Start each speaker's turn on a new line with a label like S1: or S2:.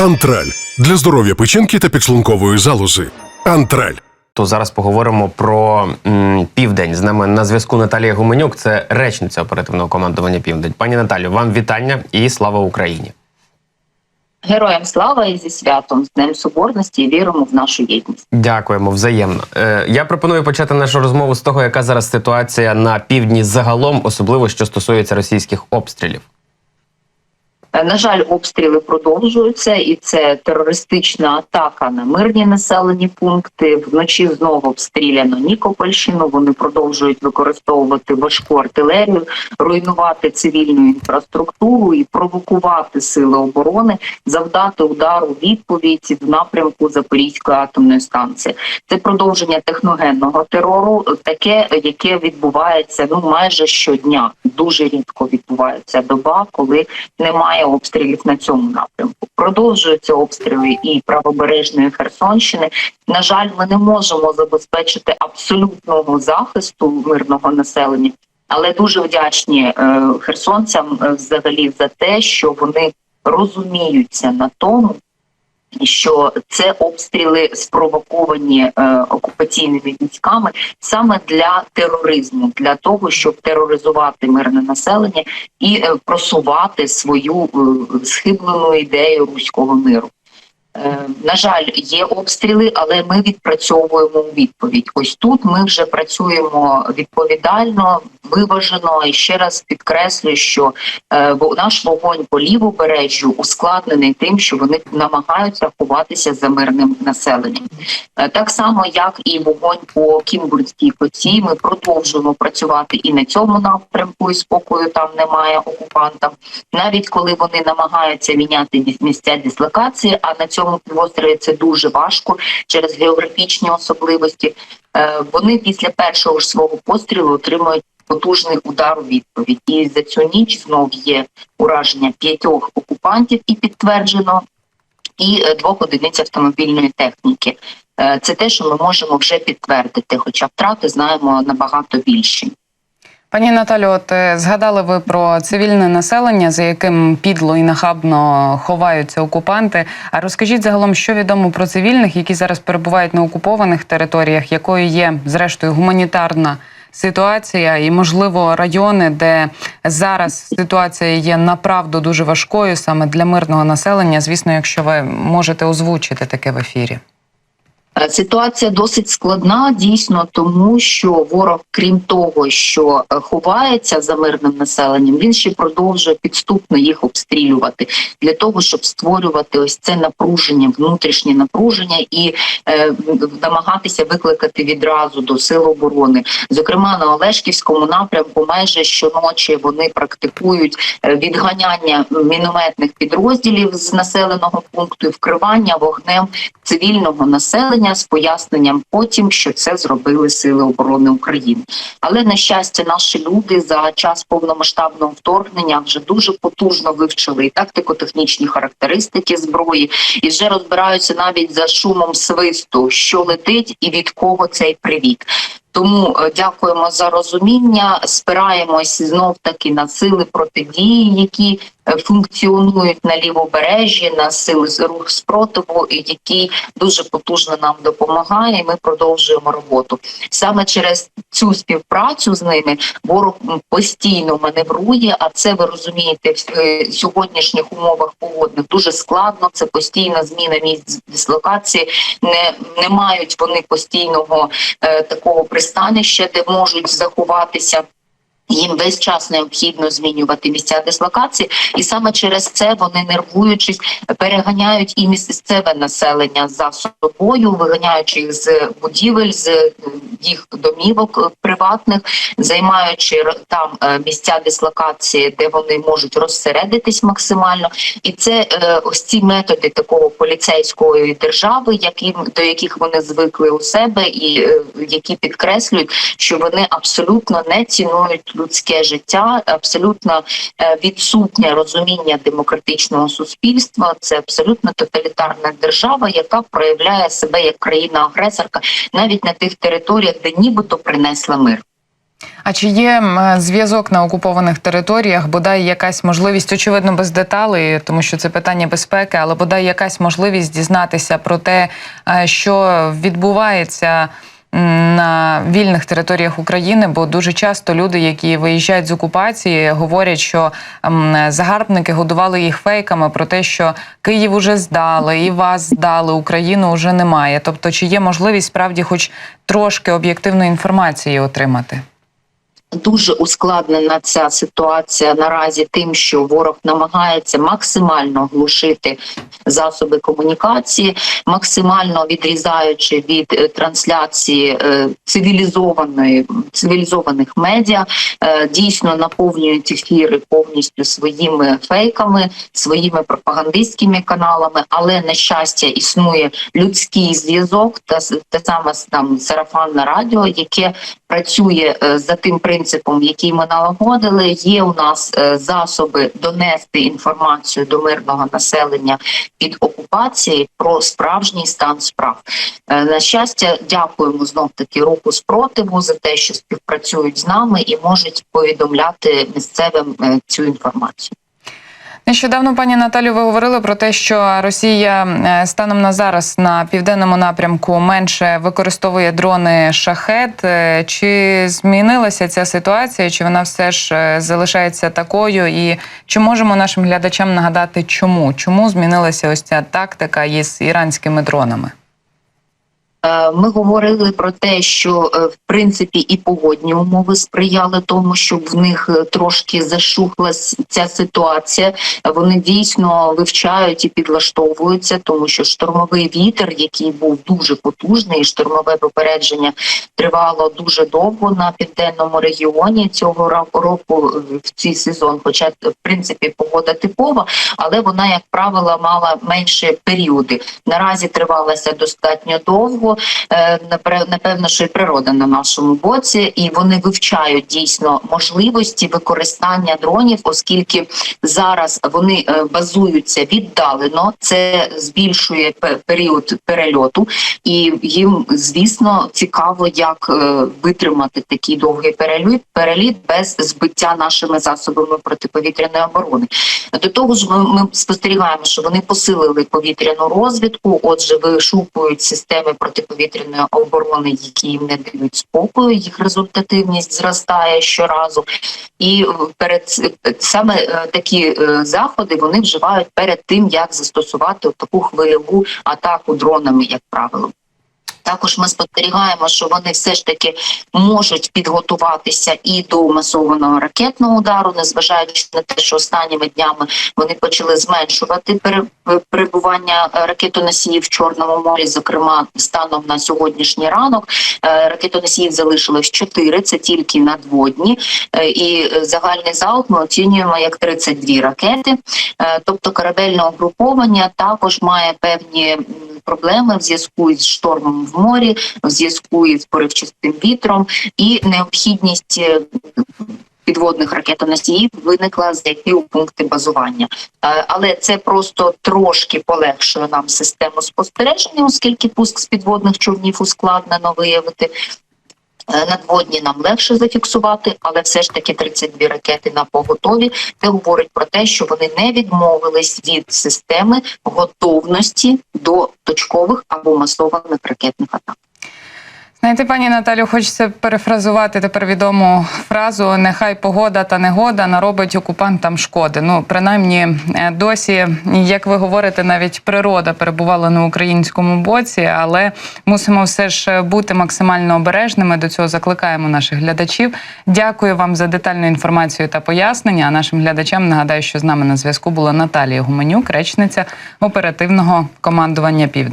S1: Антраль для здоров'я печінки та підшлункової залози. Антраль.
S2: То зараз поговоримо про м, південь. З нами на зв'язку Наталія Гуменюк, це речниця оперативного командування Південь. Пані Наталю, вам вітання і слава Україні.
S3: Героям слава і зі святом, з Днем Соборності і віримо в нашу єдність.
S2: Дякуємо взаємно. Е, я пропоную почати нашу розмову з того, яка зараз ситуація на півдні загалом, особливо що стосується російських обстрілів.
S3: На жаль, обстріли продовжуються, і це терористична атака на мирні населені пункти. Вночі знову обстріляно Нікопольщину. Вони продовжують використовувати важку артилерію, руйнувати цивільну інфраструктуру і провокувати сили оборони, завдати удару відповідь в напрямку Запорізької атомної станції. Це продовження техногенного терору, таке, яке відбувається ну майже щодня. Дуже рідко відбувається доба, коли немає обстрілів на цьому напрямку. Продовжуються обстріли і правобережної Херсонщини. На жаль, ми не можемо забезпечити абсолютного захисту мирного населення, але дуже вдячні е, херсонцям е, взагалі за те, що вони розуміються на тому, що це обстріли спровоковані е, окупаційними військами саме для тероризму, для того, щоб тероризувати мирне населення і е, просувати свою е, схиблену ідею руського миру. Е, на жаль, є обстріли, але ми відпрацьовуємо відповідь. Ось тут ми вже працюємо відповідально, виважено і ще раз підкреслюю, що е, наш вогонь по лівобережжю ускладнений тим, що вони намагаються ховатися за мирним населенням. Е, так само, як і вогонь по Кімбурзькій коці, ми продовжуємо працювати і на цьому напрямку, і спокою там немає окупантам. Навіть коли вони намагаються міняти місця дислокації, а на цьому півострові це дуже важко через географічні особливості. Е, Вони після першого ж свого пострілу отримують потужний удар у відповідь. І за цю ніч знов є ураження п'ятьох окупантів і підтверджено, і е, двох одиниць автомобільної техніки. Е, Це те, що ми можемо вже підтвердити, хоча втрати знаємо набагато більші.
S4: Пані Наталю, от е, згадали ви про цивільне населення, за яким підло і нахабно ховаються окупанти. А розкажіть загалом, що відомо про цивільних, які зараз перебувають на окупованих територіях, якою є зрештою гуманітарна ситуація, і можливо райони, де зараз ситуація є направду дуже важкою саме для мирного населення. Звісно, якщо ви можете озвучити таке в ефірі.
S3: Е, Ситуація досить складна, дійсно, тому що ворог, крім того, що е, ховається за мирним населенням, він ще продовжує підступно їх обстрілювати для того, щоб створювати ось це напруження, внутрішнє напруження і е, намагатися викликати відразу до сил оборони. Зокрема, на Олешківському напрямку майже щоночі вони практикують е, відганяння мінометних підрозділів з населеного пункту і вкривання вогнем цивільного населення з поясненням потім, що це зробили сили оборони України. Але на щастя, наші люди за час повномасштабного вторгнення вже дуже потужно вивчили і тактико-технічні характеристики зброї, і вже розбираються навіть за шумом свисту, що летить і від кого цей привіт. Тому е, дякуємо за розуміння. Спираємось знов таки на сили протидії, які е, функціонують на лівобережжі, на сили з- рух спротиву, і який дуже потужно нам допомагає. і Ми продовжуємо роботу. Саме через цю співпрацю з ними ворог постійно маневрує. А це ви розумієте, в е, сьогоднішніх умовах погодних дуже складно. Це постійна зміна місць дислокації. Не, не мають вони постійного е, такого пристанища, де можуть заховатися. Їм весь час необхідно змінювати місця дислокації, і саме через це вони нервуючись переганяють і місцеве населення за собою, виганяючи їх з будівель, з їх домівок приватних, займаючи там е, місця дислокації, де вони можуть розсередитись максимально. І це е, ось ці методи такого поліцейської держави, яким до яких вони звикли у себе, і е, які підкреслюють, що вони абсолютно не цінують людське життя, абсолютно е, відсутнє розуміння демократичного суспільства. Це абсолютно тоталітарна держава, яка проявляє себе як країна-агресорка навіть на тих територіях, де нібито принесла мир.
S4: А чи є зв'язок на окупованих територіях? Бодай якась можливість, очевидно, без деталей, тому що це питання безпеки, але бодай якась можливість дізнатися про те, е, що відбувається на вільних територіях України, бо дуже часто люди, які виїжджають з окупації, говорять, що загарбники годували їх фейками про те, що Київ уже здали, і вас здали, Україну вже немає. Тобто, чи є можливість справді, хоч трошки об'єктивної інформації отримати?
S3: Дуже ускладнена ця ситуація наразі тим, що ворог намагається максимально глушити засоби комунікації, максимально відрізаючи від е, трансляції е, цивілізованої цивілізованих медіа, е, дійсно наповнюють ефіри повністю своїми фейками, своїми пропагандистськими каналами. Але на щастя існує людський зв'язок та те саме там сарафанне радіо, яке працює е, за тим принципом, який ми налагодили. Є у нас е, засоби донести інформацію до мирного населення під окупацією про справжній стан справ. Е, На щастя, дякуємо знов таки руху спротиву за те, що співпрацюють з нами і можуть повідомляти місцевим цю інформацію.
S4: Нещодавно, пані Наталю, ви говорили про те, що Росія е, станом на зараз на південному напрямку менше використовує дрони шахет. Е, Чи змінилася ця ситуація? Чи вона все ж е, залишається такою? І чи можемо нашим глядачам нагадати, чому? Чому змінилася ось ця тактика із іранськими дронами?
S3: Е, Ми говорили про те, що е, в принципі і погодні умови сприяли тому, щоб в них е, трошки зашухла ця ситуація. Вони дійсно вивчають і підлаштовуються, тому що штормовий вітер, який був дуже потужний, і штормове попередження тривало дуже довго на південному регіоні цього року в цей сезон. Хоча в принципі погода типова, але вона, як правило, мала менші періоди. Наразі тривалася достатньо довго. Е, Напевно, що і природа на нашому боці, і вони вивчають дійсно можливості використання дронів, оскільки зараз вони е, базуються віддалено. Це збільшує період перельоту, і їм, звісно, цікаво, як е, витримати такий довгий переліт, переліт без збиття нашими засобами протиповітряної оборони. До того ж, ми, ми спостерігаємо, що вони посилили повітряну розвідку. Отже, вишукують системи протиповітряної оборони, які їм не дають спокою. Їх результативність зростає щоразу, і е, перед саме е, такі е, заходи вони вживають перед тим, як застосувати таку хвильову атаку дронами, як правило. Також ми спостерігаємо, що вони все ж таки можуть підготуватися і до масованого ракетного удару, незважаючи на те, що останніми днями вони почали зменшувати перебування е, ракетоносіїв в Чорному морі. Зокрема, станом на сьогоднішній ранок е, ракетоносіїв залишилось 4, це тільки надводні, Е, і загальний залп ми оцінюємо як 32 ракети. Тобто корабельне угруповання також має певні проблеми в зв'язку із штормом в морі, в зв'язку із поривчастим вітром, і необхідність е, підводних ракетоносіїв виникла зайти у пункти базування. Е, Але це просто трошки полегшує нам систему спостереження, оскільки пуск з підводних човнів ускладнено виявити. Е, Надводні нам легше зафіксувати, але все ж таки 32 ракети на поготові. Це говорить про те, що вони не відмовились від системи готовності до точкових або масованих ракетних атак.
S4: Знаєте, пані Наталю, хочеться перефразувати тепер відому фразу Нехай погода та негода наробить окупантам шкоди. Ну, принаймні, е, досі, як ви говорите, навіть природа перебувала на українському боці, але мусимо все ж бути максимально обережними. До цього закликаємо наших глядачів. Дякую вам за детальну інформацію та пояснення. А нашим глядачам нагадаю, що з нами на зв'язку була Наталія Гуменюк, речниця оперативного командування Південь.